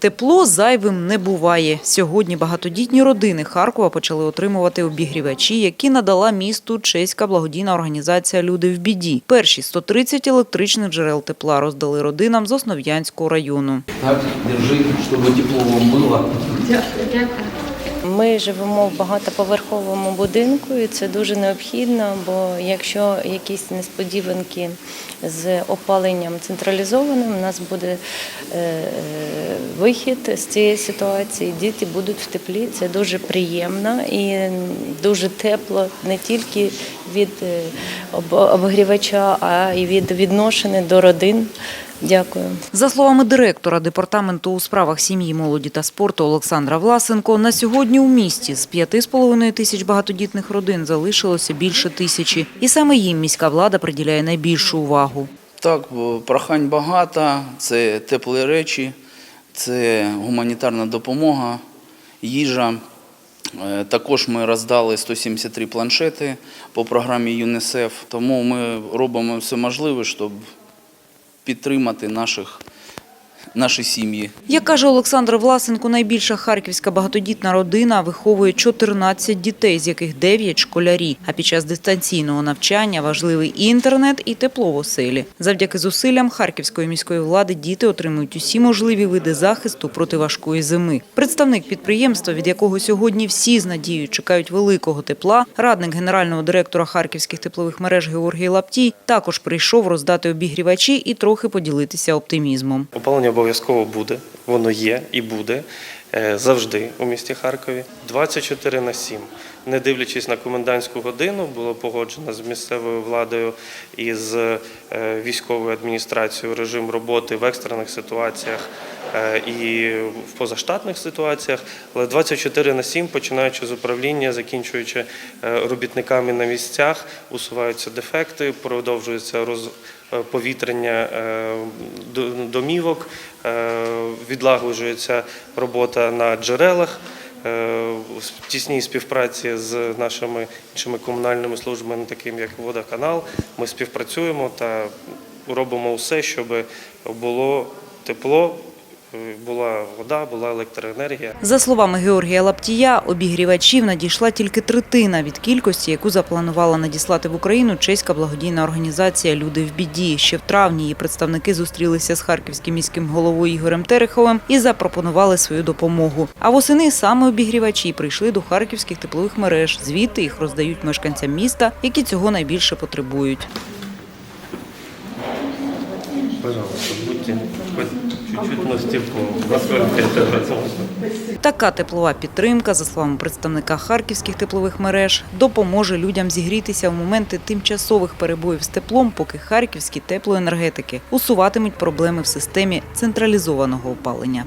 Тепло зайвим не буває. Сьогодні багатодітні родини Харкова почали отримувати обігрівачі, які надала місту чеська благодійна організація Люди в біді. Перші 130 електричних джерел тепла роздали родинам з Основ'янського району. Так, держи, щоб тепло вам было. Ми живемо в багатоповерховому будинку, і це дуже необхідно, бо якщо якісь несподіванки з опаленням централізованим, у нас буде е, вихід з цієї ситуації. Діти будуть в теплі. Це дуже приємно і дуже тепло не тільки від е, об- обігрівача, а й від відношення до родин. Дякую. За словами директора департаменту у справах сім'ї, молоді та спорту Олександра Власенко, на сьогодні у місті з 5,5 тисяч багатодітних родин залишилося більше тисячі. І саме їм міська влада приділяє найбільшу увагу. Так, прохань багато, це теплі речі, це гуманітарна допомога, їжа. Е, Також ми роздали 173 планшети по програмі ЮНІСЕФ, тому ми робимо все можливе, щоб підтримати наших, наші сім'ї. Як каже Олександр Власенко, найбільша харківська багатодітна родина виховує 14 дітей, з яких 9 – школярі. А під час дистанційного навчання важливий і інтернет, і тепло в оселі. Завдяки зусиллям харківської міської влади діти отримують усі можливі види захисту проти важкої зими. Представник підприємства, від якого сьогодні всі з надією чекають великого тепла, радник генерального директора харківських теплових мереж Георгій Лаптій, також прийшов роздати обігрівачі і трохи поділитися оптимізмом. Опалення обов'язково буде, воно є і буде е, завжди у місті Харкові. 24 на 7. Не дивлячись на комендантську годину, було погоджено з місцевою владою і з е, військовою адміністрацією режим роботи в екстрених ситуаціях і в позаштатних ситуаціях. Але 24 на 7, починаючи з управління, закінчуючи е, робітниками на місцях, усуваються дефекти, продовжується роз е, е, домівок, е, відлагоджується робота на джерелах. е, В тісній співпраці з нашими іншими комунальними службами, такими як водоканал, ми співпрацюємо та робимо все, щоб було тепло, е, була вода, була електроенергія. За словами Георгія Лаптія, обігрівачів надійшла тільки третина від кількості, яку запланувала надіслати в Україну чеська благодійна організація Люди в біді. Ще в травні її представники зустрілися з харківським міським головою Ігорем Тереховим і запропонували свою допомогу. А восени саме обігрівачі прийшли до харківських теплових мереж. Звідти їх роздають мешканцям міста, які цього найбільше потребують. Пожалуйста, будьте хоть чуть-чуть на стекло, насколько это возможно. Така теплова підтримка, за словами представника харківських теплових мереж, допоможе людям зігрітися в моменти тимчасових перебоїв з теплом, поки харківські теплоенергетики усуватимуть проблеми в системі централізованого опалення.